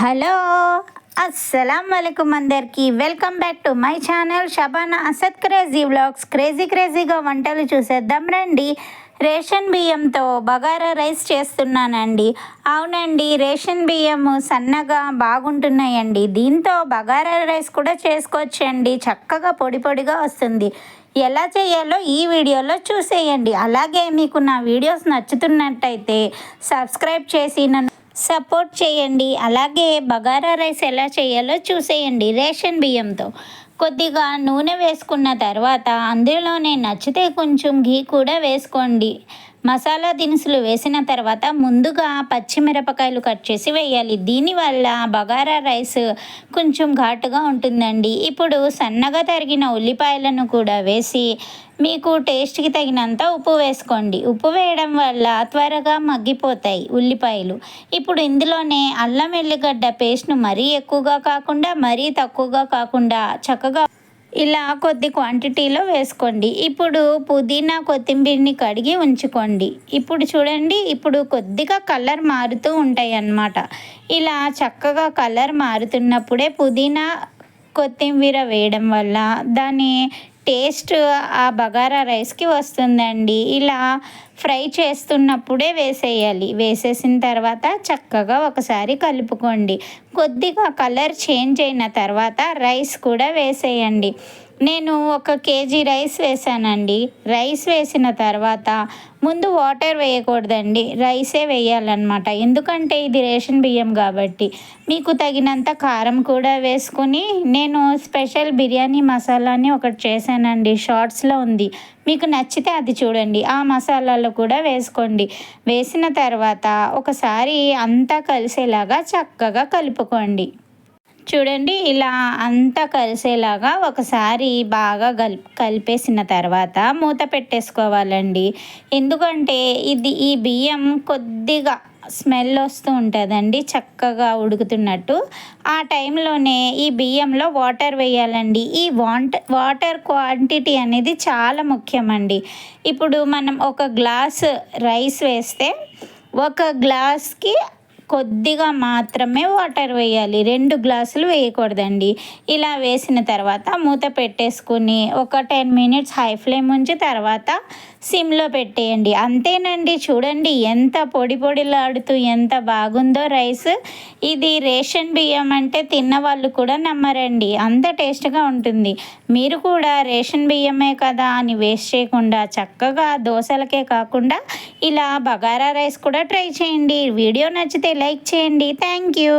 Hello అస్సలం వలైకుమ్ అందరికీ welcome back to my channel Shabana Asad crazy vlogs. Crazy క్రేజీగా వంటలు చూసేద్దాం రండి. రేషన్ బియ్యంతో బగారా రైస్ చేస్తున్నానండి. అవునండి రేషన్ బియ్యము సన్నగా బాగుంటున్నాయండి. దీంతో బగారా రైస్ కూడా చేసుకోవచ్చండి. చక్కగా పొడి పొడిగా వస్తుంది. ఎలా చేయాలో ఈ వీడియోలో చూసేయండి. అలాగే మీకు నా వీడియోస్ నచ్చుతున్నట్టయితే సబ్స్క్రైబ్ చేసి నన్ను సపోర్ట్ చేయండి. అలాగే బగారా రైస్ ఎలా చేయాలో చూసేయండి రేషన్ బియ్యంతో. కొద్దిగా నూనె వేసుకున్న తర్వాత అందులోనే నచ్చితే కొంచెం ఘీ కూడా వేసుకోండి. మసాలా దినుసులు వేసిన తర్వాత ముందుగా పచ్చిమిరపకాయలు కట్ చేసి వేయాలి. దీనివల్ల బగారా రైస్ కొంచెం ఘాటుగా ఉంటుందండి. ఇప్పుడు సన్నగా తరిగిన ఉల్లిపాయలను కూడా వేసి మీకు టేస్ట్కి తగినంత ఉప్పు వేసుకోండి. ఉప్పు వేయడం వల్ల త్వరగా మగ్గిపోతాయి ఉల్లిపాయలు. ఇప్పుడు ఇందులోనే అల్లం ఎల్లిగడ్డ పేస్ట్ను మరీ ఎక్కువగా కాకుండా మరీ తక్కువగా కాకుండా చక్కగా ఇలా కొద్ది క్వాంటిటీలో వేసుకోండి. ఇప్పుడు పుదీనా కొత్తిమీరని కడిగి ఉంచుకోండి. ఇప్పుడు చూడండి ఇప్పుడు కొద్దిగా కలర్ మారుతూ ఉంటాయి అన్నమాట ఇలా చక్కగా కలర్ మారుతున్నప్పుడే పుదీనా కొత్తిమీర వేయడం వల్ల దాని టేస్ట్ ఆ బగారా రైస్కి వస్తుందండి. ఇలా ఫ్రై చేస్తున్నప్పుడే వేసేయాలి. వేసేసిన తర్వాత చక్కగా ఒకసారి కలుపుకోండి. కొద్దిగా కలర్ చేంజ్ అయిన తర్వాత రైస్ కూడా వేసేయండి. నేను ఒక కేజీ రైస్ వేసానండి. రైస్ వేసిన తర్వాత ముందు వాటర్ వేయకూడదండి. రైసే వేయాలన్నమాట. ఎందుకంటే ఇది రేషన్ బియ్యం కాబట్టి. మీకు తగినంత కారం కూడా వేసుకుని నేను స్పెషల్ బిర్యానీ మసాలాని ఒకటి చేశానండి. షార్ట్స్లో ఉంది. మీకు నచ్చితే అది చూడండి. ఆ మసాలాలు కూడా వేసుకోండి. వేసిన తర్వాత ఒకసారి అంతా కలిసేలాగా చక్కగా కలుపుకోండి. చూడండి ఇలా అంతా కలిసేలాగా ఒకసారి బాగా కల్ కలిపేసిన తర్వాత మూత పెట్టేసుకోవాలండి. ఎందుకంటే ఇది ఈ బియ్యం కొద్దిగా స్మెల్ వస్తూ ఉంటుందండి చక్కగా ఉడుకుతున్నట్టు. ఆ టైంలోనే ఈ బియ్యంలో వాటర్ వేయాలండి. ఈ వాంట వాటర్ క్వాంటిటీ అనేది చాలా ముఖ్యమండి. ఇప్పుడు మనం ఒక గ్లాస్ రైస్ వేస్తే ఒక గ్లాస్కి కొద్దిగా మాత్రమే వాటర్ వేయాలి. రెండు గ్లాసులు వేయకూడదండి. ఇలా వేసిన తర్వాత మూత పెట్టేసుకుని ఒక టెన్ మినిట్స్ హై ఫ్లేమ్ ఉంచి తర్వాత సిమ్లో పెట్టేయండి. అంతేనండి. చూడండి ఎంత పొడి పొడిలాడుతూ ఎంత బాగుందో రైస్. ఇది రేషన్ బియ్యం అంటే తిన్న వాళ్ళు కూడా నమ్మరండి. అంత టేస్ట్గా ఉంటుంది. మీరు కూడా రేషన్ బియ్యమే కదా అని వేస్ట్ చేయకుండా చక్కగా దోశలకే కాకుండా ఇలా బగారా రైస్ కూడా ట్రై చేయండి. వీడియో నచ్చితే లైక్ చేయండి థ్యాంక్ యూ